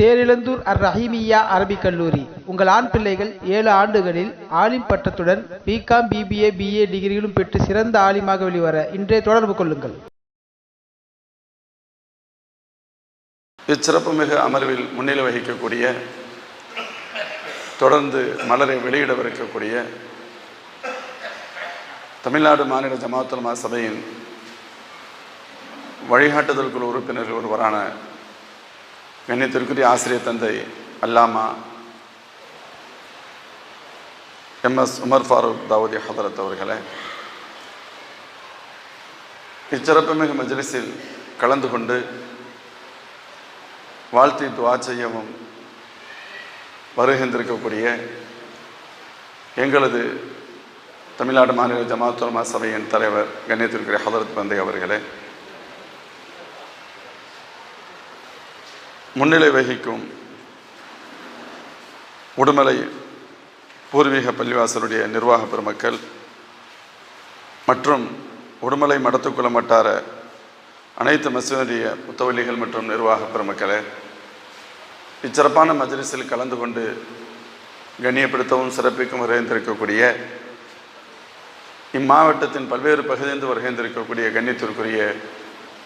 தேரிழந்தூர் அர் ரஹீமியா அரபிக் கல்லூரி. உங்கள் ஆண் பிள்ளைகள் ஏழு ஆண்டுகளில் ஆலிம் பட்டத்துடன் பிகாம் பிபிஏ பிஏ டிகிரிகளும் பெற்று சிறந்த ஆலிமாக வெளிவர இன்றே தொடர்பு கொள்ளுங்கள். இச்சிறப்புமிகு அமர்வில் முன்னிலை வகிக்கக்கூடிய தொடர்ந்து மலரை வெளியிடவிருக்கக்கூடிய தமிழ்நாடு மாநில ஜமாத்துலமா சபையின் வழிகாட்டுதல் குழு உறுப்பினர்கள் ஒருவரான கண்ணியத்திற்குரிய ஆசிரியர் தந்தை அல்லாமா எம்எஸ் உமர் ஃபாரூக் தாவூதி ஹதரத் அவர்களே இச்சிறப்புமிகு மஜ்லிஸில் கலந்து கொண்டு வாழ்த்தி துவா செய்யவும் வருகின்றிருக்கக்கூடிய எங்களது தமிழ்நாடு மாநில ஜமாத்துலமா சபையின் தலைவர் கண்ணியத்திற்குரிய ஹதரத் பந்தை அவர்களே முன்னிலை வகிக்கும் உடுமலை பூர்வீக பள்ளிவாசலுடைய நிர்வாக பெருமக்கள் மற்றும் உடுமலை மடத்துக்குளம் வட்டார அனைத்து மசூதிய முத்தவல்லிகள் மற்றும் நிர்வாக பெருமக்களே இச்சிறப்பான மஜ்லிஸில் கலந்து கொண்டு கண்ணியப்படுத்தவும் சிறப்பிக்கும் வருகின்றிருக்கக்கூடிய இம்மாவட்டத்தின் பல்வேறு பகுதியிலிருந்து வருகின்றிருக்கக்கூடிய கண்ணியத்திற்குரிய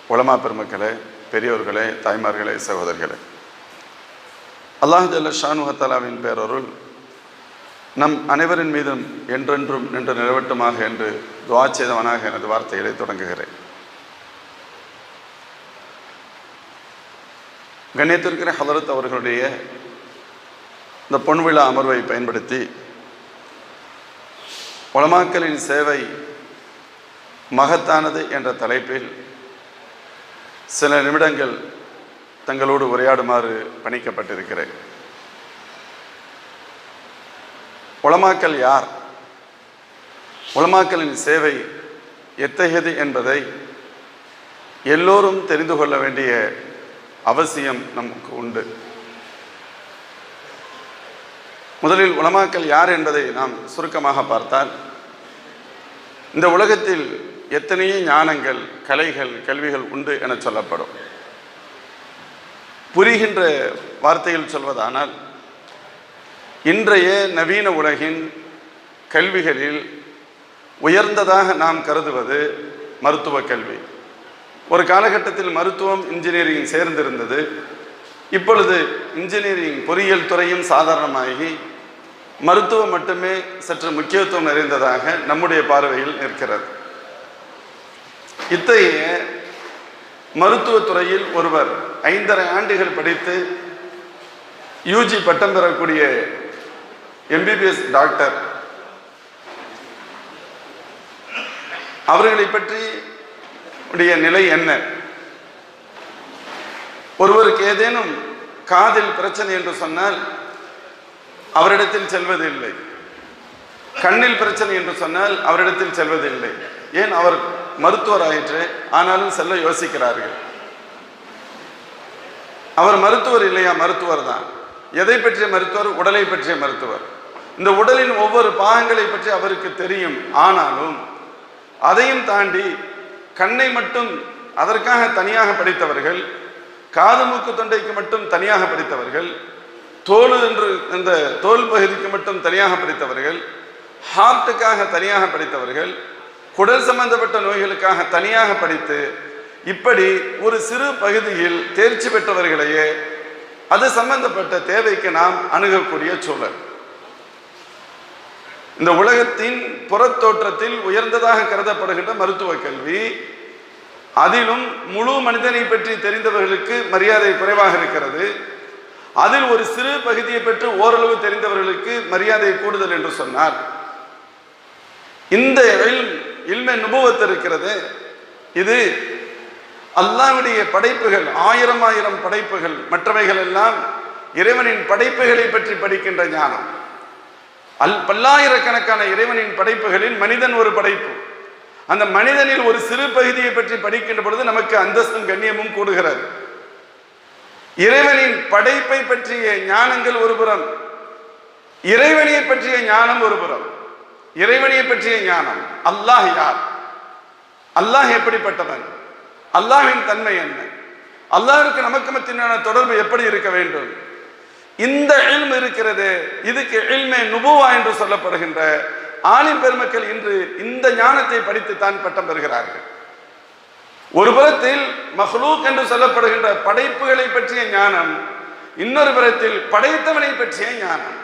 உலமா பெருமக்களே பெரியோர்களே தாய்மார்களே சகோதரர்களே. அல்லாஹு ஜல்ல ஷானுஹத்தாலாவின் பேரருள் நம் அனைவரின் மீதும் என்றென்றும் நின்று நிலவட்டுமாக என்று துவா செய்தவனாக எனது வார்த்தைகளை தொடங்குகிறேன். கண்ணியத்திற்கிற ஹதரத் அவர்களுடைய இந்த பொன்விழா அமர்வை பயன்படுத்தி உலமாக்களின் சேவை மகத்தானது என்ற தலைப்பில் சில நிமிடங்கள் தங்களோடு உரையாடுமாறு பணிக்கப்பட்டிருக்கிறேன். உலமாக்கல் யார்? உலமாக்கலின் சேவை எத்தகையது என்பதை எல்லோரும் தெரிந்து கொள்ள வேண்டிய அவசியம் நமக்கு உண்டு. முதலில் உலமாக்கல் யார் என்பதை நாம் சுருக்கமாக பார்த்தால் இந்த உலகத்தில் எத்தனையோ ஞானங்கள் கலைகள் கல்விகள் உண்டு என சொல்லப்படும். புரிகின்ற வார்த்தையில் சொல்வதானால் இன்றைய நவீன உலகின் கல்விகளில் உயர்ந்ததாக நாம் கருதுவது மருத்துவ கல்வி. ஒரு காலகட்டத்தில் மருத்துவம் இன்ஜினியரிங் சேர்ந்திருந்தது. இப்பொழுது இன்ஜினியரிங் பொறியியல் துறையும் சாதாரணமாகி மருத்துவம் மட்டுமே சற்று முக்கியத்துவம் நிறைந்ததாக நம்முடைய பார்வையில் நிற்கிறது. இத்தகைய மருத்துவத்துறையில் ஒருவர் ஐந்தரை ஆண்டுகள் படித்து யூஜி பட்டம் பெறக்கூடிய எம்பிபிஎஸ் டாக்டர் அவர்களை பற்றி உடைய நிலை என்ன? ஒருவருக்கு ஏதேனும் காதில் பிரச்சனை என்று சொன்னால் அவரிடத்தில் செல்வதில்லை. கண்ணில் பிரச்சனை என்று சொன்னால் அவரிடத்தில் செல்வதில்லை. ஏன் அவர் மருத்துவர் ஆயிற்று ஆனாலும் செல்ல யோசிக்கிறார்கள். அவர் மருத்துவர் இல்லையா? மருத்துவர் தான். எதை பற்றிய மருத்துவர்? உடலை பற்றிய மருத்துவர். இந்த உடலின் ஒவ்வொரு பாகங்களை பற்றி அவருக்கு தெரியும். ஆனாலும் அதையும் தாண்டி கண்ணை மட்டும் அதற்காக தனியாக படித்தவர்கள் காது மூக்கு தொண்டைக்கு மட்டும் தனியாக படித்தவர்கள் தோல் என்று இந்த தோல் பகுதிக்கு மட்டும் தனியாக படித்தவர்கள் ஹார்ட்டுக்காக தனியாக படித்தவர்கள் குடல் சம்பந்தப்பட்ட நோய்களுக்காக தனியாக படித்து இப்படி ஒரு சிறு பகுதியில் தேர்ச்சி பெற்றவர்களையே அது சம்பந்தப்பட்ட தேவைக்கு நாம் அணுகக்கூடிய சூழல். இந்த உலகத்தின் புறத்தோற்றத்தில் உயர்ந்ததாக கருதப்படுகின்ற மருத்துவ கல்வி அதிலும் முழு மனிதனை பற்றி தெரிந்தவர்களுக்கு மரியாதை குறைவாக இருக்கிறது. அதில் ஒரு சிறு பகுதியை பெற்று ஓரளவு தெரிந்தவர்களுக்கு மரியாதை கூடுதல் என்று சொன்னார் இந்த இல்மை நுபுவத்து இருக்கிறது. இது அல்லாவுடைய படைப்புகள் ஆயிரம் ஆயிரம் படைப்புகள் மற்றவைகள் எல்லாம் இறைவனின் படைப்புகளை பற்றி படிக்கின்ற ஞானம். அல் பல்லாயிரக்கணக்கான இறைவனின் படைப்புகளில் மனிதன் ஒரு படைப்பு. அந்த மனிதனில் ஒரு சிறு பகுதியை பற்றி படிக்கின்ற பொழுது நமக்கு அந்தஸ்தும் கண்ணியமும் கூடுகிறது. இறைவனின் படைப்பை பற்றிய ஞானங்கள் ஒரு புறம் பற்றிய ஞானம் ஒரு புறம். இறைவனையை பற்றிய ஞானம். அல்லாஹ் யார்? அல்லாஹ் எப்படிப்பட்டவன்? அல்லாஹின் தன்மை என்ன? அல்லாஹிற்கு நமக்கு மத்தியான தொடர்பு எப்படி இருக்க வேண்டும்? இந்த இல்ம் இருக்கிறது. இதுக்கு இல்மே நுபுவா என்று சொல்லப்படுகின்ற ஆலிம் பெருமக்கள் இன்று இந்த ஞானத்தை படித்து தான் பட்டம் பெறுகிறார்கள். ஒரு புறத்தில் மஹ்லூக் என்று சொல்லப்படுகின்ற படைப்புகளை பற்றிய ஞானம் இன்னொரு புறத்தில் படைத்தவனை பற்றிய ஞானம்.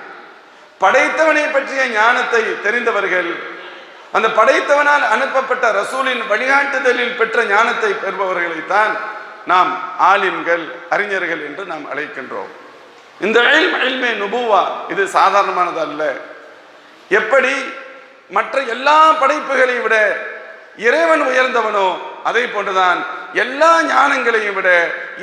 படைத்தவனை பற்றிய ஞானத்தை தெரிந்தவர்கள் அந்த படைத்தவனால் அனுப்பப்பட்ட ரசூலின் வழிகாட்டுதலில் பெற்ற ஞானத்தை பெறுபவர்களைத்தான் நாம் ஆலிம்கள் அறிஞர்கள் என்று நாம் அழைக்கின்றோம். இந்த இல்ம் நுபுவா இது சாதாரணமானது அல்ல. எப்படி மற்ற எல்லா படைப்புகளை விட இறைவன் உயர்ந்தவனோ அதே போன்றுதான் எல்லா ஞானங்களையும் விட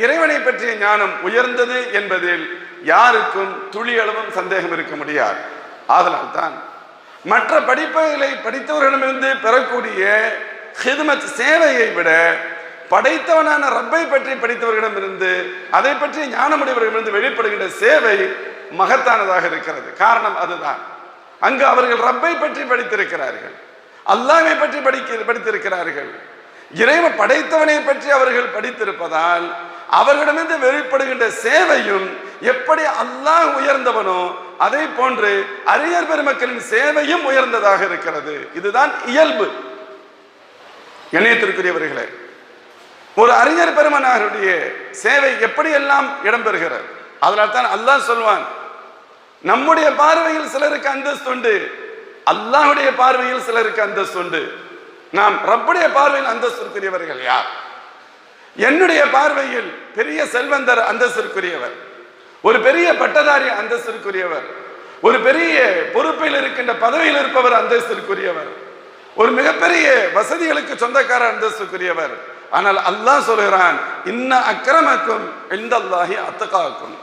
இறைவனை பற்றிய ஞானம் உயர்ந்தது என்பதில் யாருக்கும் துளியளவும் சந்தேகம் இருக்க முடியாது. ஆதலால் தான் மற்ற படிப்புகளை படித்தவர்களிடமிருந்து பெறக்கூடிய ஹிதுமத் சேவையை விட படைத்தவனான ரப்பை பற்றி படித்தவர்களிடமிருந்து அதை பற்றி ஞானமுடையவர்களிடமிருந்து வெளிப்படுகின்ற சேவை மகத்தானதாக இருக்கிறது. காரணம் அதுதான். அங்கு அவர்கள் ரப்பை பற்றி படித்திருக்கிறார்கள். அல்லாஹ்வை பற்றி படிக்க படித்திருக்கிறார்கள். இறைவன் படைத்தவனை பற்றி அவர்கள் படித்திருப்பதால் அவர்களிடமிருந்து வெளிப்படுகின்ற சேவையும் எப்படி அல்லாஹ் உயர்ந்தவனோ அதே போன்று அறிஞர் பெருமக்களின் சேவையும் உயர்ந்ததாக இருக்கிறது. இதுதான் இயல்பு. இணையத்திற்குரியவர்களே ஒரு அறிஞர் பெருமனாருடைய சேவை எப்படியெல்லாம் இடம்பெறுகிறது? அதனால் தான் அல்லாஹ் சொல்வான் நம்முடைய பார்வையில் சிலருக்கு அந்தஸ்து உண்டு அல்லாஹுடைய பார்வையில் சிலருக்கு அந்தஸ்து உண்டு. நாம் ரப்புடைய பார்வையில் அந்தஸ்திற்குரியவர்கள் யார்? என்னுடைய பார்வையில் பெரிய செல்வந்தர் அந்தஸ்திற்குரியவர். ஒரு பெரிய பட்டதாரி அந்தஸ்திற்குரியவர். ஒரு பெரிய பொறுப்பில் இருக்கின்ற பதவியில் இருப்பவர் அந்தஸ்திற்குரியவர். ஒரு மிகப்பெரிய வசதிகளுக்கு சொந்தக்கார அந்தஸ்துக்குரியவர் ஆனால் அல்லாஹ் சொல்கிறான் இன்ன அக்கிரமக்கும் இந்தல்லாஹி அத்தகாக்கும்.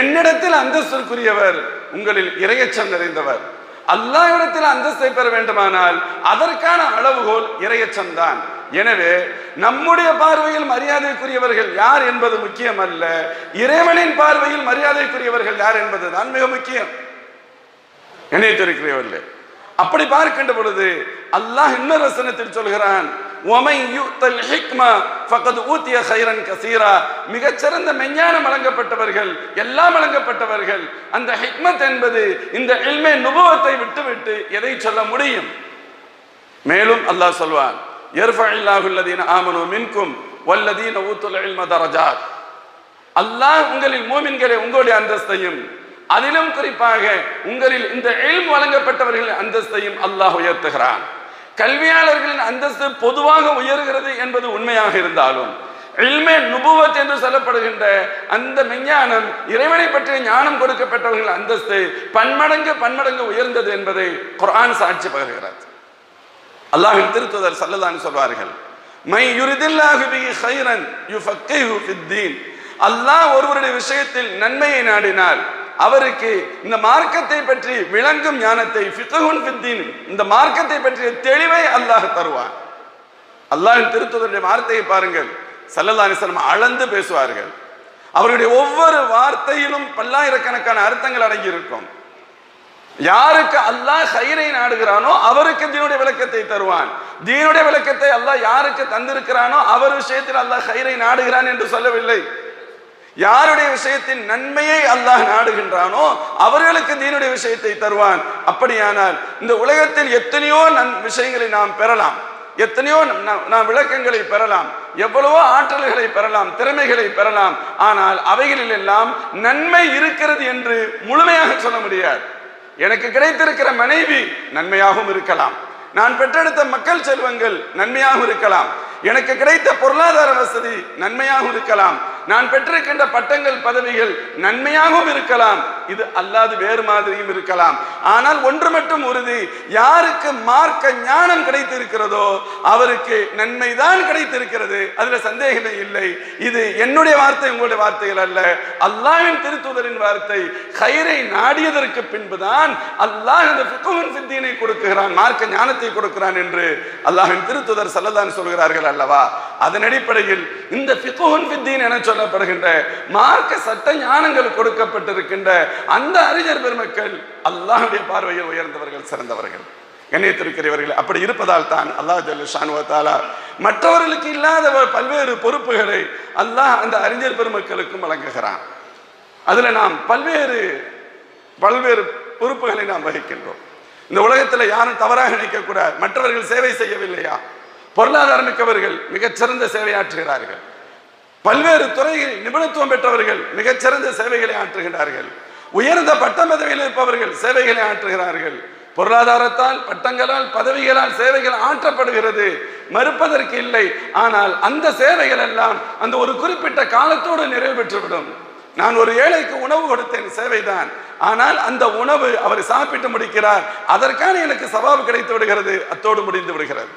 என்னிடத்தில் அந்தஸ்திற்குரியவர் உங்களில் இரையச்சம் நிறைந்தவர். அல்லாஹ்விடத்தில் அந்தஸ்தை பெற வேண்டுமானால் அதற்கான அளவுகோல் இரையச்சம் தான். எனவே நம்முடைய பார்வையில் மரியாதைக்குரியவர்கள் யார் என்பது முக்கியம் அல்ல இறைவனின் பார்வையில் மரியாதைக்குரியவர்கள் யார் என்பதுதான் மிக முக்கியம். நினைத்திருக்கிறவர்களே அப்படி பார்க்கின்ற பொழுது அல்லாஹ் இன்னொரு வசனத்தில் சொல்கிறான் ஊத்திய கசீரா. மிகச்சிறந்த மெஞ்ஞானம் வழங்கப்பட்டவர்கள் எல்லாம் வழங்கப்பட்டவர்கள் அந்த ஹிக்மத் என்பது இந்த இல்மே நுபவத்தை விட்டுவிட்டு எதை சொல்ல முடியும்? மேலும் அல்லாஹ் சொல்வான் யர்ஃபஇல்லாஹு ஆமனு மின்கும் வல்லதீன ஊத்துல் இல்ம தரஜாத். அல்லாஹ் உங்களில் மூமின்களை உங்களுடைய அந்தஸ்தையும் அதிலும் குறிப்பாக உங்களில் இந்த எல்ம் வழங்கப்பட்டவர்களின் அந்தஸ்தையும் அல்லாஹ் உயர்த்துகிறான். கல்வியாளர்களின் அந்தஸ்து பொதுவாக உயர்கிறது என்பது உண்மையாக இருந்தாலும் இல்மே நுபுவத் என்று சொல்லப்படுகின்ற அந்த மெஞ்ஞானம் இறைவனை பற்றிய ஞானம் கொடுக்கப்பட்டவர்கள் அந்தஸ்து பன்மடங்கு பன்மடங்கு உயர்ந்தது என்பதை குரான் சாட்சி பகர்கிறது. அல்லாஹின் திருத்துதர் சல்லதான் சொல்வார்கள் மை யுரிதில்லாஹு பி ஹைரன் யுஃபக்கைஹு ஃபித்தீன் அல்லாஹ் ஒருவருடைய விஷயத்தில் நன்மையை நாடினால் அவருக்கு இந்த மார்க்கத்தை பற்றி விளங்கும் ஞானத்தை ஃபிகஹுன் ஃபித்தீன் இந்த மார்க்கத்தை பற்றிய தெளிவை அல்லாஹ் தருவான். அல்லாஹின் திருத்துதருடைய வார்த்தையை பாருங்கள். சல்லல்லாஹிஸ்லம் அளந்து பேசுவார்கள். அவருடைய ஒவ்வொரு வார்த்தையிலும் பல்லாயிரக்கணக்கான அர்த்தங்கள் அடங்கியிருக்கும். இருக்கும் யாருக்கு அல்லாஹ் ஹைரை நாடுகிறானோ அவருக்கு தீனுடைய விளக்கத்தை தருவான். தீனுடைய விளக்கத்தை அல்லாஹ் யாருக்கு தந்திருக்கிறானோ அவர் விஷயத்தில் அல்லாஹ் ஹைரை நாடுகிறான் என்று சொல்லவில்லை. யாருடைய விஷயத்தின் நன்மையை அல்லாஹ் நாடுகின்றானோ அவர்களுக்கு தீனுடைய விஷயத்தை தருவான். அப்படியானால் இந்த உலகத்தில் எத்தனையோ நன் விஷயங்களை நாம் பெறலாம். எத்தனையோ நாம் நாம் விளக்கங்களை பெறலாம். எவ்வளவோ ஆற்றல்களை பெறலாம் திறமைகளை பெறலாம். ஆனால் அவைகளில் எல்லாம் நன்மை இருக்கிறது என்று முழுமையாக சொல்ல முடியாது. எனக்கு கிடைத்திருக்கிற மனைவி நன்மையாகவும் இருக்கலாம். நான் பெற்றெடுத்த மக்கள் செல்வங்கள் நன்மையாகவும் இருக்கலாம். எனக்கு கிடைத்த பொருளாதார வசதி நன்மையாகவும் இருக்கலாம். நான் பெற்றிருக்கின்ற பட்டங்கள் பதவிகள் நன்மையாகவும் இருக்கலாம். இது அல்லாது வேறு மாதிரியும் இருக்கலாம். ஆனால் ஒன்று மட்டும் உறுதி. யாருக்கு மார்க்க ஞானம் கிடைத்திருக்கிறதோ அவருக்கு நன்மைதான் கிடைத்திருக்கிறது. அதுல சந்தேகமே இல்லை. இது என்னுடைய வார்த்தை உங்களுடைய வார்த்தைகள் அல்ல. அல்லாவின் திருத்துதரின் வார்த்தை கயிறை நாடியதற்கு பின்புதான் அல்லாஹ் அந்த ஃபிக்ஹுன் ஃபித்தீனை கொடுக்கிறான் மார்க்க ஞானத்தை கொடுக்கிறான் என்று அல்லாஹின் திருத்துதர் சல்லதான் சொல்கிறார்கள் அல்லவா? அதன் அடிப்படையில் இந்த ஃபிக்ஹுன் ஃபித்தீன் என சொல்லப்படுகின்ற மார்க்க சட்ட ஞானங்கள் கொடுக்கப்பட்டிருக்கின்ற அந்த அறிஞர் பெருமக்கள் அல்லாஹுடைய பார்வையில் உயர்ந்தவர்கள் சிறந்தவர்கள். கண்ணியத்திற்கிறவர்கள் அப்படி இருப்பதால் தான் அல்லாஹ் ஜல்ல மற்றவர்களுக்கு இல்லாத பல்வேறு பொறுப்புகளை அல்லாஹ் அந்த அறிஞர் பெருமக்களுக்கும் வழங்குகிறான். அதுல நாம் பல்வேறு பல்வேறு பொறுப்புகளை நாம் வகிக்கின்றோம். இந்த உலகத்தில் யாரும் தவறாக நினைக்கக்கூடாது. மற்றவர்கள் சேவை செய்யவில்லையா? பொருளாதார மிக்கவர்கள் மிகச்சிறந்த சேவையாற்றுகிறார்கள். பல்வேறு துறைகளில் நிபுணத்துவம் பெற்றவர்கள் மிகச்சிறந்த சேவைகளை ஆற்றுகிறார்கள் உயர்ந்த பட்ட பதவியில் இருப்பவர்கள் சேவைகளை ஆற்றுகிறார்கள். பொருளாதாரத்தால் பட்டங்களால் பதவிகளால் சேவைகள் ஆற்றப்படுகிறது. மறுப்பதற்கு இல்லை. ஆனால் அந்த சேவைகள் எல்லாம் அந்த ஒரு குறிப்பிட்ட காலத்தோடு நிறைவு பெற்றுவிடும். நான் ஒரு ஏழைக்கு உணவு கொடுத்தேன் சேவைதான். ஆனால் அந்த உணவு அவர் சாப்பிட்டு முடிக்கிறார். அதற்கான எனக்கு சவாபு கிடைத்து விடுகிறது. அத்தோடு முடிந்து விடுகிறது.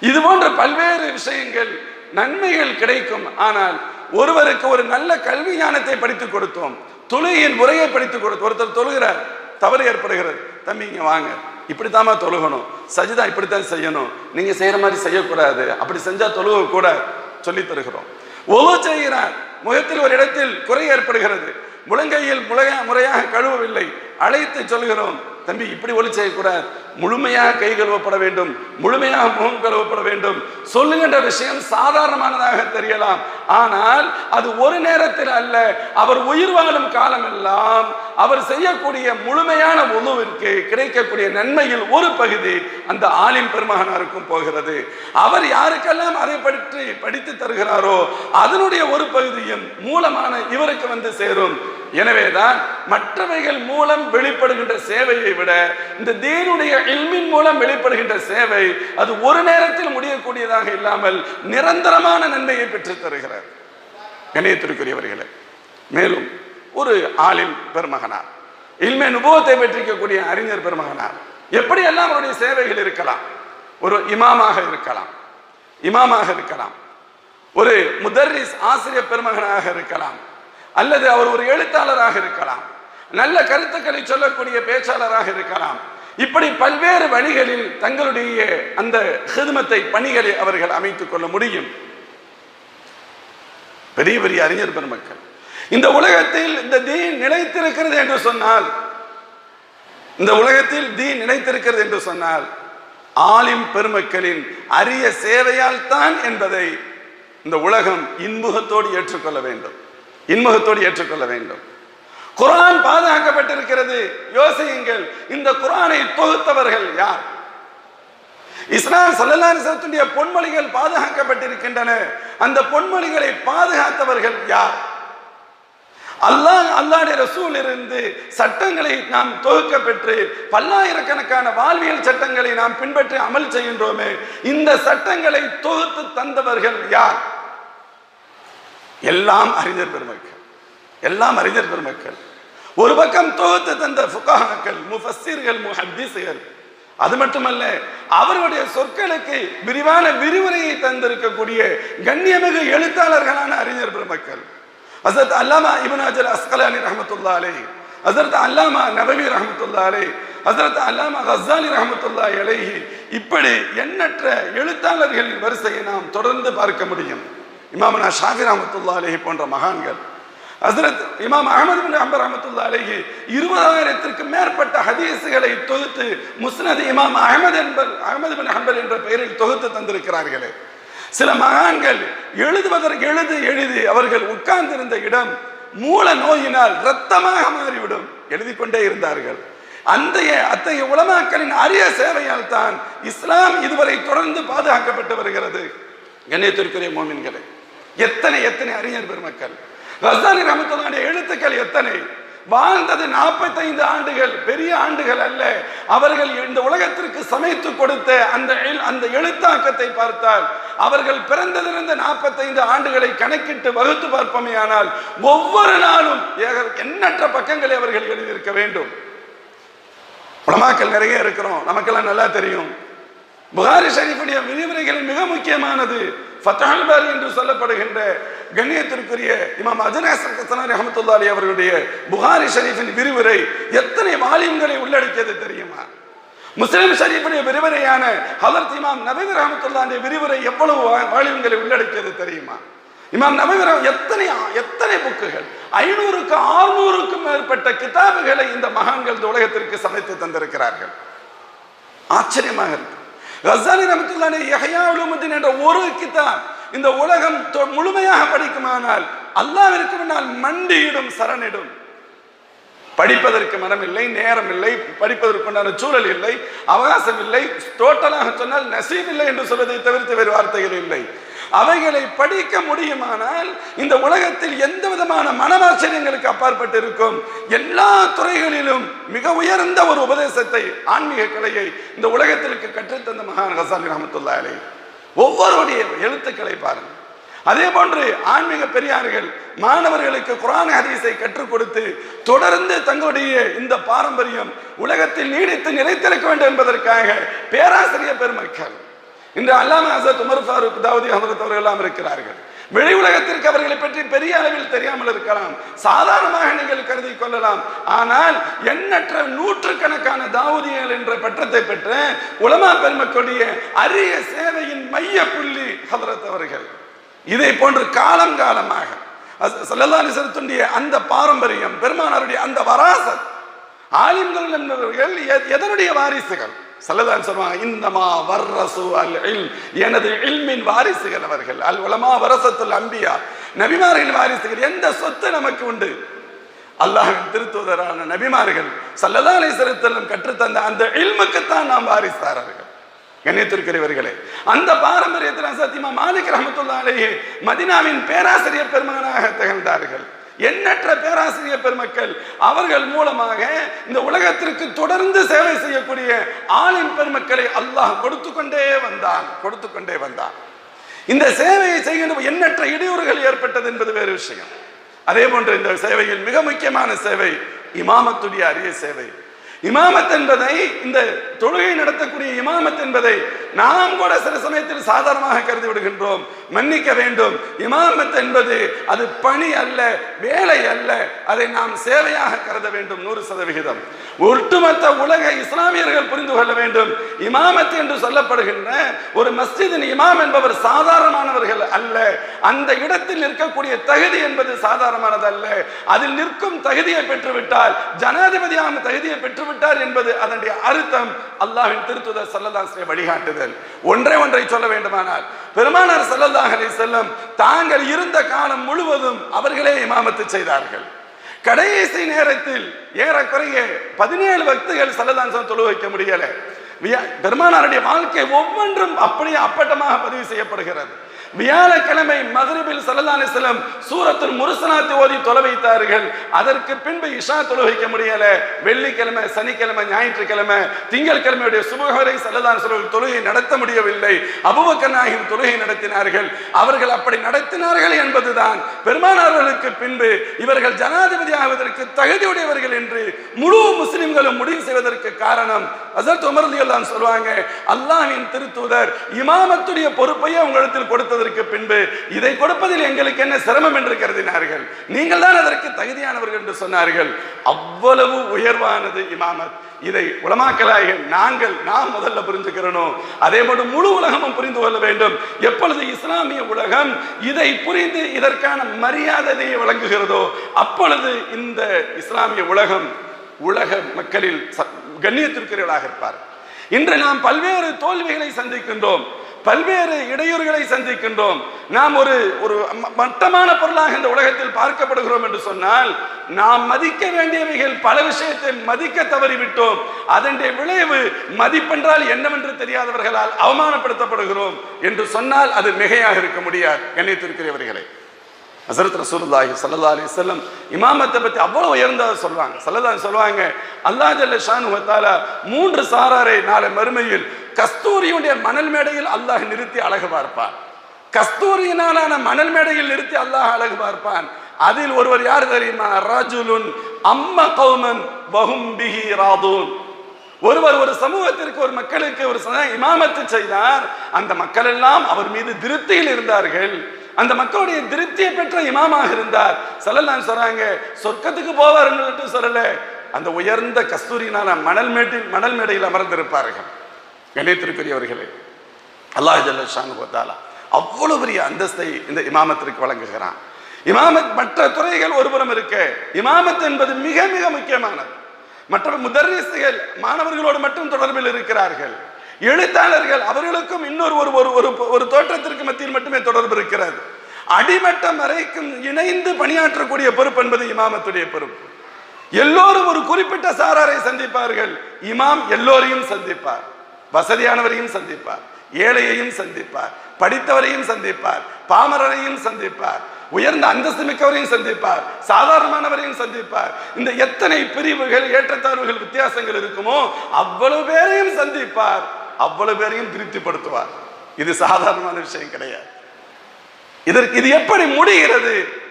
இது போன்ற பல்வேறு விஷயங்கள் நன்மைகள் கிடைக்கும். ஆனால் ஒருவருக்கு ஒரு நல்ல கல்வி ஞானத்தை படித்துக் கொடுத்தோம். தொழுகையின் முறையை படித்துக் கொடுத்தோம். ஒருத்தர் தொழுகிறார் தவறு ஏற்படுகிறது. தம்பி இங்க வாங்க. இப்படித்தாம்மா தொழுகணும். சஜிதா இப்படித்தான் செய்யணும். நீங்க செய்யற மாதிரி செய்யக்கூடாது. அப்படி செஞ்சா தொழுக கூட சொல்லி தருகிறோம். ஒவ்வொரு செய்கிறார். முகத்தில் ஒரு இடத்தில் குறை ஏற்படுகிறது. முழங்கையில் முளையா முறையாக கழுவவில்லை. அழைத்து சொல்கிறோம். தம்பி இப்படி ஒளி செய்யக்கூடாது முழுமையாக கை கழுவப்பட வேண்டும் முழுமையாக முகம் கழுவப்பட வேண்டும். சொல்லுகின்ற விஷயம் சாதாரணமானதாக தெரியலாம். ஆனால் அது ஒரு நேரத்தில் அல்ல அவர் உயிர் வாழும் காலமெல்லாம் அவர் செய்யக்கூடிய முழுமையான உணவிற்கு கிடைக்கக்கூடிய நன்மையில் ஒரு பகுதி அந்த ஆலிம் பெருமகனாருக்கும் போகிறது. அவர் யாருக்கெல்லாம் அதை பற்றி படித்து தருகிறாரோ அதனுடைய ஒரு பகுதியும் மூலமான இவருக்கு வந்து சேரும். எனவேதான் மற்றவைகள் மூலம் வெளிப்படுகின்ற சேவையை விட இந்த தீனுடைய இல்மின் மூலம் வெளிப்படுகின்ற சேவை அது ஒரு நேரத்தில் முடியக்கூடியதாக இல்லாமல் நிரந்தரமான நன்மையை பெற்றுத் தருகிறார் கணியத்திற்குரியவர்களே மேலும் ஒரு ஆலிம் பெருமகனார் இல்மே நுபவத்தை பெற்றிருக்கக்கூடிய அறிஞர் பெருமகனார் எப்படியெல்லாம் அவருடைய சேவைகள் இருக்கலாம்? ஒரு இமாமாக இருக்கலாம் இமாமாக இருக்கலாம் ஒரு முதர்ரிஸ் ஆசிரியர் பெருமகனாக இருக்கலாம் அல்லது அவர் ஒரு எழுத்தாளராக இருக்கலாம் நல்ல கருத்துக்களை சொல்லக்கூடிய பேச்சாளராக இருக்கலாம். இப்படி பல்வேறு வழிகளில் தங்களுடைய அந்த ஹிதமத்தை பணிகளை அவர்கள் அமைத்துக் கொள்ள முடியும். பெரிய பெரிய அறிஞர் பெருமக்கள் இந்த உலகத்தில் இந்த தீன் நிலைத்திருக்கிறது என்று சொன்னால் இந்த உலகத்தில் தீன் நிலைத்திருக்கிறது என்று சொன்னால் ஆலிம் பெருமக்களின் அரிய சேவையால் தான் என்பதை இந்த உலகம் இன்முகத்தோடு ஏற்றுக்கொள்ள வேண்டும். இன்முகத்தோடு ஏற்றுக்கொள்ள வேண்டும். குரான் பாதுகாக்கப்பட்டிருக்கிறது. யோசியுங்கள் இந்த குரானை தொகுத்தவர்கள் யார்? இஸ்லாம் சல்லல்லாஹுடைய பொன்மொழிகள் பாதுகாக்கப்பட்டிருக்கின்றன. அந்த பொன்மொழிகளை பாதுகாத்தவர்கள் யார்? அல்லாஹ் அல்லாடைய ரசூல் இருந்து சட்டங்களை நாம் தொகுக்க பெற்று பல்லாயிரக்கணக்கான வாழ்வியல் சட்டங்களை நாம் பின்பற்றி அமல் செய்கின்றோமே இந்த சட்டங்களை தொகுத்து தந்தவர்கள் யார்? எல்லாம் அறிஞர் பெருமக்கள். எல்லாம் அறிஞர் பெருமக்கள். ஒரு பக்கம் தொகுத்து தந்த ஃபுகாக்கள் முஃபஸ்ஸீர்கள் முஹத்தீசுகள். அது மட்டுமல்ல அவருடைய சொற்களுக்கு விரிவான விரிவுரையை தந்திருக்கக்கூடிய கண்ணியமிகு எழுத்தாளர்களான அறிஞர் பெருமக்கள். ஹசரத் அல்லாமா இப்னு அஜர் அஸ்கலானி ரஹமத்துல்லா அலை ஹசரத் அல்லாமா நபவி ரஹமத்துல்லா அலை ஹசரத் அல்லாமா ஹசாலி ரஹமத்துல்லா அலைஹி இப்படி எண்ணற்ற எழுத்தாளர்களின் வரிசையை நாம் தொடர்ந்து பார்க்க முடியும். இமாமனா ஷாஃபி ரஹமத்துல்லா அலைஹி போன்ற மகான்கள். ஹசரத் இமாம் அகமது பின் அம்பர் அஹமத்துல்லா அலைஹி இருபதாயிரத்திற்கு மேற்பட்ட ஹதீஸுகளை தொகுத்து முஸ்னத் இமாம் அகமது என்பர் அகமது பின் அம்பர் என்ற பெயரில் தொகுத்து தந்திருக்கிறார்களே. சில மகான்கள் எழுதுவதற்கு எழுது எழுதி அவர்கள் உட்கார்ந்திருந்த இடம் மூல நோயினால் இரத்தமாக மாறிவிடும் எழுதி கொண்டே இருந்தார்கள். அந்தைய அத்தகைய உலமாக்களின் அரிய சேவையால் தான் இஸ்லாம் இதுவரை தொடர்ந்து பாதுகாக்கப்பட்டு வருகிறது. கண்ணியத்திற்குரிய மோமின்களை எத்தனை எத்தனை அறிஞர் பெருமக்கள் ரசாலி ரமத்துல்லாடைய எழுத்துக்கள் எத்தனை? வாழ்ந்தது நாற்பத்தைந்து ஆண்டுகள் பெரிய ஆண்டுகள் அல்ல. அவர்கள் இந்த உலகத்திற்கு சமைத்து கொடுத்த அந்த எழு- அந்த எழுத்தாக்கத்தை பார்த்தால் அவர்கள் பிறந்ததிலிருந்து நாற்பத்தைந்து ஆண்டுகளை கணக்கிட்டு வகுத்து பார்ப்போமே ஆனால் ஒவ்வொரு நாளும் ஏக- எண்ணற்ற பக்கங்களை அவர்கள் எழுதியிருக்க வேண்டும். உலமாக்கள் நிறைய இருக்கிறோம். நமக்கெல்லாம் நல்லா தெரியும். புகாரி ஷரீஃபுடைய விதிமுறைகளில் மிக முக்கியமானது ஃபத்தஹல் பாரி என்று சொல்லப்படுகின்ற கண்ணியத்திற்குரிய இமாம் அஜனாசர் கத்தனாரி அஹமத்துல்லா அலி அவர்களுடைய புகாரி ஷரீஃபின் விரிவுரை எத்தனை வால்யூம்களை உள்ளடக்கியது தெரியுமா? முஸ்லிம் ஷரீஃபுடைய விரிவுரையான ஹலர்த் இமாம் நபீர் ரஹமத்துல்லாவுடைய விரிவுரை எவ்வளவு வா- வால்யூம்களை உள்ளடக்கியது தெரியுமா? இமாம் நபீர் எத்தனை எத்தனை புக்குகள்? ஐநூறுக்கு ஆறுநூறுக்கும் மேற்பட்ட கிதாபுகளை இந்த மகான்கள் இந்த உலகத்திற்கு சமைத்து தந்திருக்கிறார்கள். ஆச்சரியமாக இருக்கு. கசாலி ரமத்துல்லானே யஹயா உலூமுத்தீன் என்ற ஒரு கிதாப் இந்த உலகம் முழுமையாக படிக்குமானால் அல்லாவிற்கு முன்னால் மண்டியிடும் சரணிடும். படிப்பதற்கு மனம் இல்லை நேரம் இல்லை படிப்பதற்குண்டான சூழல் இல்லை அவகாசம் இல்லை டோட்டலாக சொன்னால் நசீம் இல்லை என்று சொல்வதை தவிர்த்து வேறு வார்த்தைகள் இல்லை. அவைகளை படிக்க முடியுமானால் இந்த உலகத்தில் எந்த விதமான மனமாச்சரியங்களுக்கு அப்பாற்பட்டு இருக்கும் எல்லா துறைகளிலும் மிக உயர்ந்த ஒரு உபதேசத்தை ஆன்மீக கலையை இந்த உலகத்திற்கு கற்றுத்தந்த மகான் ஹசாலி ரஹமத்துல்லா அலை ஒவ்வொருடைய எழுத்துக்களை பாருங்கள். அதே போன்று ஆன்மீக பெரியார்கள் மாணவர்களுக்கு குரான் ஹதீஸை கற்றுக் கொடுத்து தொடர்ந்து தங்களுடைய இந்த பாரம்பரியம் உலகத்தில் நீடித்து நிலைத்திருக்க வேண்டும் என்பதற்காக பேராசிரியர் பெருமக்கள் இன்று அல்லாம ஹசரத் உமர் ஃபாரூக் தாவதி ஹமரத் அவர்கள் எல்லாம் இருக்கிறார்கள். வெளி உலகத்திற்கு அவர்களை பற்றி பெரிய அளவில் தெரியாமல் இருக்கலாம். சாதாரணமாக நீங்கள் கருதி கொள்ளலாம். ஆனால் எண்ணற்ற நூற்றுக்கணக்கான தாவூதியர்கள் என்ற பட்டத்தை பெற்ற உலமா பெருமக்களுடைய அரிய சேவையின் மைய புள்ளி ஹதரத் அவர்கள். இதை போன்று காலம் காலமாக சல்லல்லா அலிசத்துடைய அந்த பாரம்பரியம் பெருமானாருடைய அந்த வராசத் ஆலிம்கள் என்பவர்கள் எதனுடைய வாரிசுகள்? சல்லதான் சொல்லுவாங்க இந்தமா வர்ரசு அல் இல். எனது இல்மின் வாரிசுகள் அவர்கள் அல் உலமா வரசத்துல் அம்பியா நபிமார்கள் வாரிசுகள் எந்த சொத்து நமக்கு உண்டு? அல்லாஹின் திருத்துவதரான நபிமார்கள் சல்லல்லா அலிசரத்தல்லம் கற்றுத்தந்த அந்த இல்முக்குத்தான் நாம் வாரிசாரர்கள் கண்ணியத்திற்கிறவர்களே அந்த பாரம்பரியத்தில் சத்தியமா மாலிக் ரஹமத்துல்லாலேயே மதினாவின் பேராசிரியர் பெருமகனாக திகழ்ந்தார்கள். எண்ணற்ற பேராசிரியர் பெருமக்கள் அவர்கள் மூலமாக இந்த உலகத்திற்கு தொடர்ந்து சேவை செய்யக்கூடிய ஆளின் பெருமக்களை அல்லாஹ் கொடுத்து கொண்டே வந்தான் கொடுத்து கொண்டே வந்தான். இந்த சேவையை செய்கின்ற எண்ணற்ற இடையூறுகள் ஏற்பட்டது என்பது வேறு விஷயம். அதே போன்று இந்த சேவையில் மிக முக்கியமான சேவை இமாமத்துடைய அரிய சேவை. இமாமத் என்பதை இந்த தொழுகை நடத்தக்கூடிய இமாமத் என்பதை நாம் கூட சில சமயத்தில் சாதாரணமாக கருதி விடுகின்றோம். மன்னிக்க வேண்டும். இமாமத் என்பது அது பணி அல்ல வேலை அல்ல. அதை நாம் சேவையாக கருத வேண்டும் நூறு சதவிகிதம். ஒட்டுமொத்த உலக இஸ்லாமியர்கள் புரிந்து கொள்ள வேண்டும். இமாமத் என்று சொல்லப்படுகின்ற ஒரு மஸ்ஜிதின் இமாம் என்பவர் சாதாரணமானவர்கள் அல்ல. அந்த இடத்தில் நிற்கக்கூடிய தகுதி என்பது சாதாரணமானது அல்ல. அதில் நிற்கும் தகுதியை பெற்றுவிட்டால் ஜனாதிபதியாக தகுதியை பெற்றுவிட்டார் என்பது அதனுடைய அர்த்தம். அல்லாஹின் திருத்துதர் வழிகாட்டுது வழிகாட்டுதல் ஒன்றை ஒன்றை சொல்ல வேண்டுமானால் பெருமானார் சல்லல்லாஹு செல்லும் செல்லம் தாங்கள் இருந்த காலம் முழுவதும் அவர்களே இமாமத்து செய்தார்கள். கடைசி நேரத்தில் ஏறக்குறைய பதினேழு பக்திகள் சல்லதான் தொழு வைக்க முடியலை. பெருமானாருடைய வாழ்க்கை ஒவ்வொன்றும் அப்படியே அப்பட்டமாக பதிவு செய்யப்படுகிறது. வியாழக்கிழமை மதுரபில் சல்லல்லாஹு செல்லம் சூரத்தில் முருசனாத்தை ஓதி தொலை வைத்தார்கள். அதற்கு பின்பு இஷா தொலை வைக்க முடியல. வெள்ளிக்கிழமை சனிக்கிழமை ஞாயிற்றுக்கிழமை திங்கட்கிழமையுடைய சுபகரை செல்லம் தொழுகை நடத்த முடியவில்லை. அபுபக்கர் நாயகம் தொழுகை நடத்தினார்கள். அவர்கள் அப்படி நடத்தினார்கள் என்பதுதான். பெருமானார்களுக்கு பின்பு இவர்கள் ஜனாதிபதி ஆவதற்கு தகுதியுடையவர்கள் என்று முழு முஸ்லிம்களும் முடிவு செய்வதற்கு காரணம் அசத் உமர் ரலியல்லாஹு சொல்லுவாங்க அல்லாஹின் திருத்தூதர் இமாமத்துடைய பொறுப்பையே உங்களிடத்தில் கொடுத்ததற்கு பின்பு இதை கொடுப்பதில் எங்களுக்கு என்ன சிரமம் என்று கருதினார்கள். நீங்கள் தான் அதற்கு தகுதியானவர்கள் என்று சொன்னார்கள். அவ்வளவு உயர்வானது இமாமத். இதை உலமாக்கலாக நாங்கள் நாம் முதல்ல புரிஞ்சுக்கிறோம் அதே போன்று முழு உலகமும் புரிந்து கொள்ள வேண்டும். எப்பொழுது இஸ்லாமிய உலகம் இதை புரிந்து இதற்கான மரியாதையை வழங்குகிறதோ அப்பொழுது இந்த இஸ்லாமிய உலகம் உலக மக்களில் கண்ணியத்திற்குரியவர்களாக இருப்பார் இன்று நாம் பல்வேறு தோல்விகளை சந்திக்கின்றோம். பல்வேறு இடையூறுகளை சந்திக்கின்றோம். நாம் ஒரு ஒரு மட்டமான பொருளாக இந்த உலகத்தில் பார்க்கப்படுகிறோம் என்று சொன்னால் நாம் மதிக்க வேண்டியவைகள் பல விஷயத்தை மதிக்க தவறிவிட்டோம். அதனுடைய விளைவு மதிப்பென்றால் என்னவென்று தெரியாதவர்களால் அவமானப்படுத்தப்படுகிறோம் என்று சொன்னால் அது மிகையாக இருக்க முடியாது. கண்ணியத்திற்குரியவர்களை ஹசரத் ரசூலுல்லாஹி சல்லா அலி செல்லம் இமாமத்தை பற்றி அவ்வளவு உயர்ந்தா சொல்லுவாங்க ஸல்லல்லாஹு சொல்லுவாங்க அல்லாஹ் ஜல்ல ஷானு மூன்று சாராரை நாளை மறுமையில் கஸ்தூரியுடைய மணல் மேடையில் அல்லாஹ் நிறுத்தி அழகு பார்ப்பான். கஸ்தூரியினாலான மணல் மேடையில் நிறுத்தி அல்லாஹ் அழகு பார்ப்பான். அதில் ஒருவர் யார் தெரியுமா? ரஜுலுன் அம்ம கௌமன் வஹும் பிஹி ராதூன். ஒருவர் ஒரு சமூகத்திற்கு ஒரு மக்களுக்கு ஒரு ச- இமாமத்து செய்தார். அந்த மக்கள் எல்லாம் அவர் மீது திருப்தியில் இருந்தார்கள். அந்த மக்களுடைய திருப்தியை பெற்ற இமாமாக இருந்தார். சொல்லலாம் சொல்றாங்க சொர்க்கத்துக்கு போவார் சொல்லல. அந்த உயர்ந்த கஸ்தூரியினால மணல் மேட்டில் மணல் மேடையில் அமர்ந்திருப்பார்கள். கணேத்திற்குரியவர்களே அல்லாஹ் ஜல்ல ஷானு தாலா அவ்வளவு பெரிய அந்தஸ்தை இந்த இமாமத்திற்கு வழங்குகிறான். இமாமத் மற்ற துறைகள் ஒருபுறம் இருக்கு இமாமத் என்பது மிக மிக முக்கியமானது. மற்ற முதர்ரிசுகள் மாணவர்களோடு மட்டும் தொடர்பில் இருக்கிறார்கள். எழுத்தாளர்கள் அவர்களுக்கும் இன்னொரு ஒரு ஒரு ஒரு ஒரு தோற்றத்திற்கு மத்தியில் மட்டுமே தொடர்பு இருக்கிறது. அடிமட்டம் வரைக்கும் இணைந்து பணியாற்றக்கூடிய பொறுப்பு என்பது இமாமத்துடைய பொறுப்பு. எல்லோரும் ஒரு குறிப்பிட்ட சாராரை சந்திப்பார்கள் இமாம் எல்லோரையும் சந்திப்பார். வசதியானவரையும் சந்திப்பார். ஏழையையும் சந்திப்பார். படித்தவரையும் சந்திப்பார். பாமரரையும் சந்திப்பார். உயர்ந்த அந்தஸ்து மிக்கவரையும் சந்திப்பார். சாதாரணமானவரையும் சந்திப்பார். இந்த எத்தனை பிரிவுகள் ஏற்றத்தாழ்வுகள் வித்தியாசங்கள் இருக்குமோ அவ்வளவு பேரையும் சந்திப்பார். அவ்வளவு பேரையும் திருப்திப்படுத்துவார். இது சாதாரணமான விஷயம் கிடையாது. இதற்கு இது எப்படி முடிகிறது?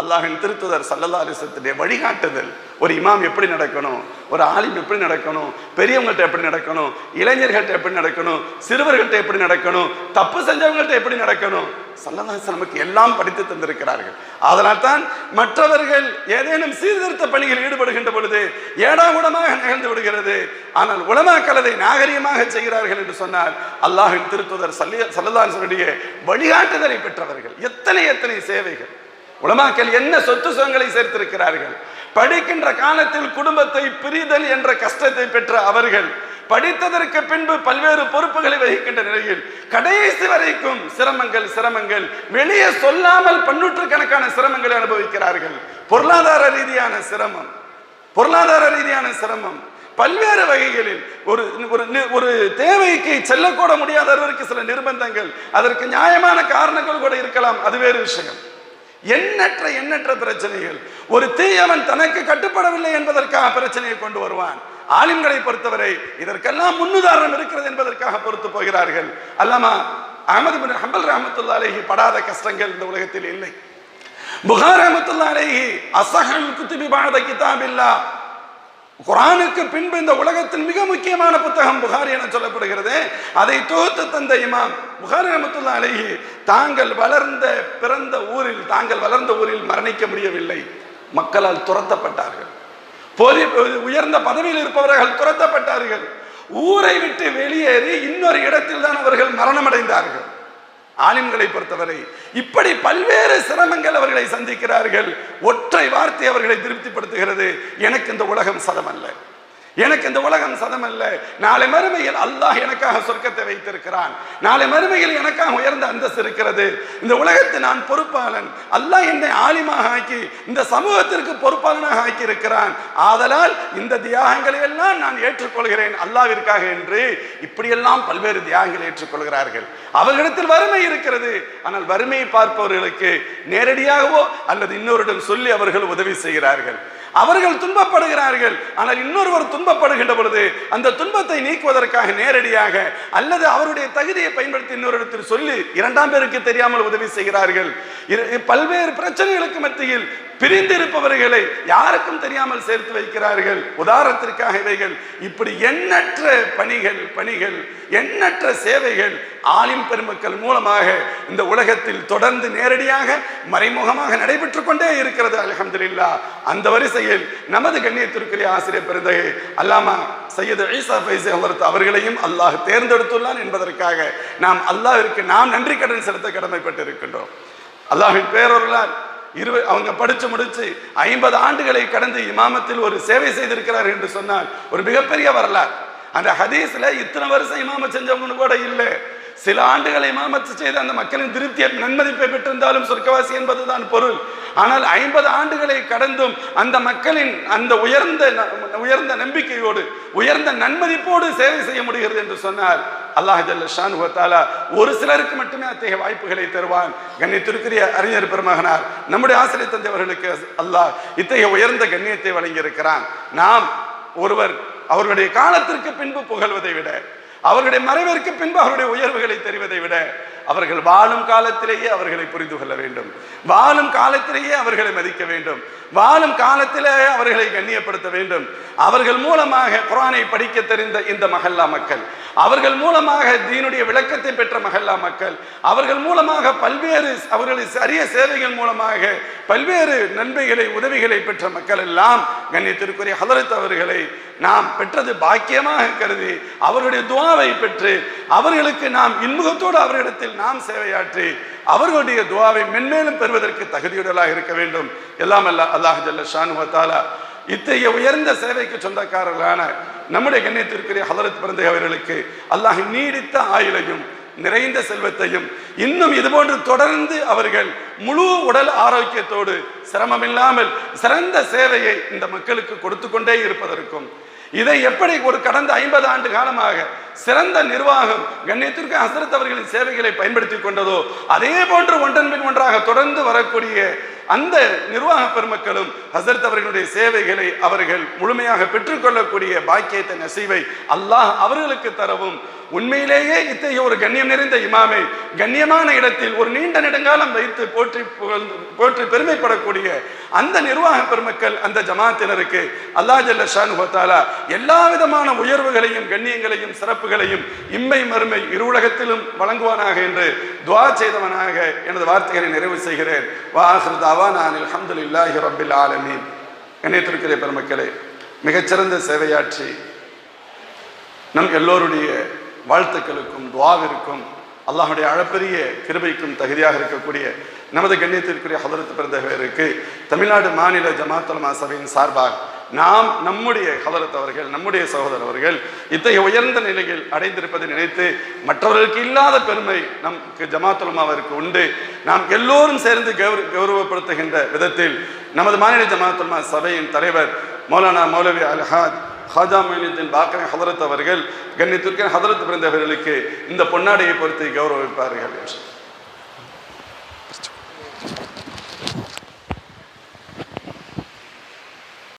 அல்லாஹின் திருத்துதர் சல்லல்லா அலிசத்துடைய வழிகாட்டுதல். ஒரு இமாம் எப்படி நடக்கணும்? ஒரு ஆலிம் எப்படி நடக்கணும்? பெரியவங்கள்ட்ட எப்படி நடக்கணும்? இளைஞர்கள்ட்ட எப்படி நடக்கணும்? சிறுவர்கள்ட்ட எப்படி நடக்கணும்? தப்பு செஞ்சவங்கள்ட்ட எப்படி நடக்கணும்? சல்லதாஸ் நமக்கு எல்லாம் படித்து தந்திருக்கிறார்கள். அதனால் தான் மற்றவர்கள் ஏதேனும் சீர்திருத்த பணியில் ஈடுபடுகின்ற பொழுது ஏடாகுடமாக நிகழ்ந்து விடுகிறது. ஆனால் உலமாக்கள் அதை நாகரிகமாக செய்கிறார்கள் என்று சொன்னால் அல்லாஹின் திருத்துதர் சல்லி சல்லதாசனுடைய வழிகாட்டுதலை பெற்றவர்கள். எத்தனை எத்தனை சேவைகள்? உலமாக்கள் என்ன சொத்து சுகங்களை சேர்த்திருக்கிறார்கள்? படிக்கின்ற காலத்தில் குடும்பத்தை பிரிதல் என்ற கஷ்டத்தை பெற்ற அவர்கள் படித்ததற்கு பின்பு பல்வேறு பொறுப்புகளை வகிக்கின்ற நிலையில் கடைசி வரைக்கும் சிரமங்கள் சிரமங்கள் வெளியே சொல்லாமல் பன்னூற்று கணக்கான சிரமங்களை அனுபவிக்கிறார்கள். பொருளாதார ரீதியான சிரமம் பொருளாதார ரீதியான சிரமம். பல்வேறு வகைகளில் ஒரு ஒரு ஒரு தேவைக்கு செல்லக்கூட முடியாத அளவிற்கு சில நிர்பந்தங்கள் அதற்கு நியாயமான காரணங்கள் கூட இருக்கலாம் அது வேறு விஷயம். எண்ணற்ற எண்ணற்ற பிரச்சனைகள். ஒரு தீயவன் தனக்கு கட்டுப்படவில்லை என்பதற்காக பிரச்சனையை கொண்டு வருவான். ஆலிம்களை பொறுத்தவரை இதற்கெல்லாம் முன்னுதாரணம் இருக்கிறது என்பதற்காக பொறுத்து போகிறார்கள். அல்லாமா அகமது பின் ஹம்பல் ரஹமத்துல்லா அலேஹி படாத கஷ்டங்கள் இந்த உலகத்தில் இல்லை. புகார் ரஹமத்துல்லா அலேஹி அசஹல் குத்துபி பாத கிதாபில்லா. குரானுக்கு பின்பு இந்த உலகத்தின் மிக முக்கியமான புத்தகம் புகாரி என சொல்லப்படுகிறது. அதை தொகுத்து தந்த இமாம் புகாரி ரஹமத்துல்லா அழகி தாங்கள் வளர்ந்த பிறந்த ஊரில் தாங்கள் வளர்ந்த ஊரில் மரணிக்க முடியவில்லை. மக்களால் துரத்தப்பட்டார்கள். பொதி உயர்ந்த பதவியில் இருப்பவர்கள் துரத்தப்பட்டார்கள். ஊரை விட்டு வெளியேறி இன்னொரு இடத்தில் தான் அவர்கள் மரணமடைந்தார்கள். ஆலிம்களை பொறுத்தவரை இப்படி பல்வேறு சிரமங்கள் அவர்களை சந்திக்கிறார்கள். ஒற்றை வார்த்தை அவர்களை திருப்திப்படுத்துகிறது. எனக்கு இந்த உலகம் சதமல்ல. எனக்கு இந்த உலகம் சதமல்ல. நாளை மறுமையில் அல்லாஹ் எனக்காக சொர்க்கத்தை வைத்திருக்கிறான். நாளை மறுமையில் எனக்காக உயர்ந்த அந்தஸ்து இருக்கிறது. இந்த உலகத்தை நான் பொறுப்பாளன். அல்லாஹ் என்னை ஆலிமாக ஆக்கி இந்த சமூகத்திற்கு பொறுப்பாளனாக ஆக்கி இருக்கிறான் ஆதலால் இந்த தியாகங்களை எல்லாம் நான் ஏற்றுக்கொள்கிறேன் அல்லாவிற்காக என்று இப்படியெல்லாம் பல்வேறு தியாகங்களை ஏற்றுக்கொள்கிறார்கள். அவர்களிடத்தில் வறுமை இருக்கிறது. ஆனால் வறுமையை பார்ப்பவர்களுக்கு நேரடியாகவோ அல்லது இன்னொருடன் சொல்லி அவர்கள் உதவி செய்கிறார்கள். அவர்கள் துன்பப்படுகிறார்கள். ஆனால் இன்னொருவர் துன்பப்படுகின்ற பொழுது அந்த துன்பத்தை நீக்குவதற்காக நேரடியாக அல்லது அவருடைய தகுதியை பயன்படுத்தி இன்னொரு சொல்லி இரண்டாம் பேருக்கு தெரியாமல் உதவி செய்கிறார்கள். பல்வேறு பிரச்சனைகளுக்கு மத்தியில் பிரிந்திருப்பவர்களை யாருக்கும் தெரியாமல் சேர்த்து வைக்கிறார்கள். உதாரணத்திற்காக இவைகள் இப்படி எண்ணற்ற பணிகள் பணிகள் எண்ணற்ற சேவைகள் ஆலிம் பெருமக்கள் மூலமாக இந்த உலகத்தில் தொடர்ந்து நேரடியாக மறைமுகமாக நடைபெற்றுக் கொண்டே இருக்கிறது அல்ஹம்துலில்லா. அந்த வரிசையில் நமது கண்ணியத்திற்குரிய ஆசிரியர் பிறந்தகை அல்லாமா சையது ஐசா ஃபைசி அவர்த்து அவர்களையும் அல்லாஹ் தேர்ந்தெடுத்துள்ளான் என்பதற்காக நாம் அல்லாஹிற்கு நாம் நன்றி கடன் செலுத்த கடமைப்பட்டு இருக்கின்றோம் அல்லாஹின் பேரொருளால் இரு அவங்க படிச்சு முடிச்சு ஐம்பது ஆண்டுகளை கடந்து இமாமத்தில் ஒரு சேவை செய்திருக்கிறார் என்று சொன்னால் ஒரு மிகப்பெரிய வரலாறு. அந்த ஹதீஸ்ல இத்தனை வருஷம் இமாம செஞ்சவங்கன்னு கூட இல்லை. சில ஆண்டுகளை மாமத்து செய்து அந்த மக்களின் திருப்தியை நன்மதிப்பை பெற்றிருந்தாலும் சொர்க்கவாசி என்பதுதான் பொருள். ஆனால் ஐம்பது ஆண்டுகளை கடந்தும் அந்த மக்களின் அந்த உயர்ந்த ந- உயர்ந்த நம்பிக்கையோடு உயர்ந்த நன்மதிப்போடு சேவை செய்ய முடிகிறது என்று சொன்னார் அல்லாஹ் ஜல்ல ஒரு சிலருக்கு மட்டுமே அத்தகைய வாய்ப்புகளை தருவான். கண்ணியத்திற்குரிய அறிஞர் பெருமகனார் நம்முடைய ஆசிரியர் தந்தவர்களுக்கு அல்லாஹ் இத்தகைய உயர்ந்த கண்ணியத்தை வழங்கியிருக்கிறான். நாம் ஒருவர் அவர்களுடைய காலத்திற்கு பின்பு புகழ்வதை விட அவர்களுடைய மறைவிற்கு பின்பு அவருடைய உயர்வுகளை தெரிவதை விட அவர்கள் வாழும் காலத்திலேயே அவர்களை புரிந்து கொள்ள வேண்டும். வாழும் காலத்திலேயே அவர்களை மதிக்க வேண்டும். வாழும் காலத்திலே அவர்களை கண்ணியப்படுத்த வேண்டும். அவர்கள் மூலமாக குரானை படிக்க தெரிந்த இந்த மஹல்லா மக்கள் அவர்கள் மூலமாக தீனுடைய விளக்கத்தை பெற்ற மகல்லா மக்கள் அவர்கள் மூலமாக பல்வேறு அவர்களின் அரிய சேவைகள் மூலமாக பல்வேறு நன்மைகளை உதவிகளை பெற்ற மக்கள் எல்லாம் கண்ணியத்திற்குரிய ஹலரத் அவர்களை நாம் பெற்றது பாக்கியமாக கருதி அவருடைய துவாவை பெற்று அவர்களுக்கு நாம் இன்முகத்தோடு அவர்களிடத்தில் நாம் சேவையாற்றி அவர்களுடைய துவாவை மென்மேலும் பெறுவதற்கு தகுதியுடலாக இருக்க வேண்டும். எல்லாம் அல்ல அல்லாஹ் ஜல்ல ஷானு இத்தகைய உயர்ந்த சேவைக்கு சொந்தக்காரர்களான நம்முடைய கண்ணியத்திற்குரிய ஹலரத் பிறந்தை அவர்களுக்கு அல்லாஹ் நீடித்த ஆயுளையும் நிறைந்த செல்வத்தையும் இன்னும் இதுபோன்று தொடர்ந்து அவர்கள் முழு உடல் ஆரோக்கியத்தோடு சிரமமில்லாமல் சிறந்த சேவையை இந்த மக்களுக்கு கொடுத்து கொண்டே இருப்பதற்கும் இதை எப்படி ஒரு கடந்த ஐம்பது ஆண்டு காலமாக சிறந்த நிர்வாகம் கண்ணியத்திற்கு அசரத் அவர்களின் சேவைகளை பயன்படுத்தி கொண்டதோ அதே போன்று ஒன்றன் பின் ஒன்றாக தொடர்ந்து வரக்கூடிய அந்த நிர்வாக பெருமக்களும் ஹசரத் அவர்களுடைய சேவைகளை அவர்கள் முழுமையாக பெற்றுக்கொள்ளக்கூடிய பாக்கியத்தை நசீவை அல்லாஹ் அவர்களுக்கு தரவும். உண்மையிலேயே இத்தகைய ஒரு கண்ணியம் நிறைந்த இமாமை கண்ணியமான இடத்தில் ஒரு நீண்ட நெடுங்காலம் வைத்து போற்றி புகழ்ந்து போற்றி பெருமைப்படக்கூடிய அந்த நிர்வாக பெருமக்கள் அந்த ஜமாத்தினருக்கு அல்லாஹ் ஜல்ல ஷானு எல்லா விதமான உயர்வுகளையும் கண்ணியங்களையும் சிறப்புகளையும் இம்மை மறுமை இரு உலகத்திலும் வழங்குவானாக என்று துவா செய்தவனாக எனது வார்த்தைகளை நிறைவு செய்கிறேன். வாஹிரு அலமது இல்லாஹி ரபில் ஆலமீன். கண்ணியத்திற்கிற பெருமக்களே மிகச்சிறந்த சேவையாற்றி நம் எல்லோருடைய வாழ்த்துக்களுக்கும் துவாவிற்கும் அல்லாஹுடைய அளப்பரிய கிருபைக்கும் தகுதியாக இருக்கக்கூடிய நமது கண்ணியத்திற்குரிய ஹதரத் பிறந்தவருக்கு தமிழ்நாடு மாநில ஜமாத்தலமா சபையின் சார்பாக நாம் நம்முடைய ஹதரத் அவர்கள் நம்முடைய சகோதரர் அவர்கள் இத்தகைய உயர்ந்த நிலையில் அடைந்திருப்பதை நினைத்து மற்றவர்களுக்கு இல்லாத பெருமை நமக்கு ஜமாத்துலமாவிற்கு உண்டு. நாம் எல்லோரும் சேர்ந்து கௌரவ கௌரவப்படுத்துகின்ற விதத்தில் நமது மாநில ஜமாத்துலமா சபையின் தலைவர் மௌலானா மௌலவி அல்ஹாத் ஹாஜா மொயினுத்தின் பாக்கரை ஹதரத் அவர்கள் கண்ணியத்திற்கு ஹதரத் பிறந்தவர்களுக்கு இந்த பொன்னாடையை பொறுத்து கௌரவிப்பார்கள். என்று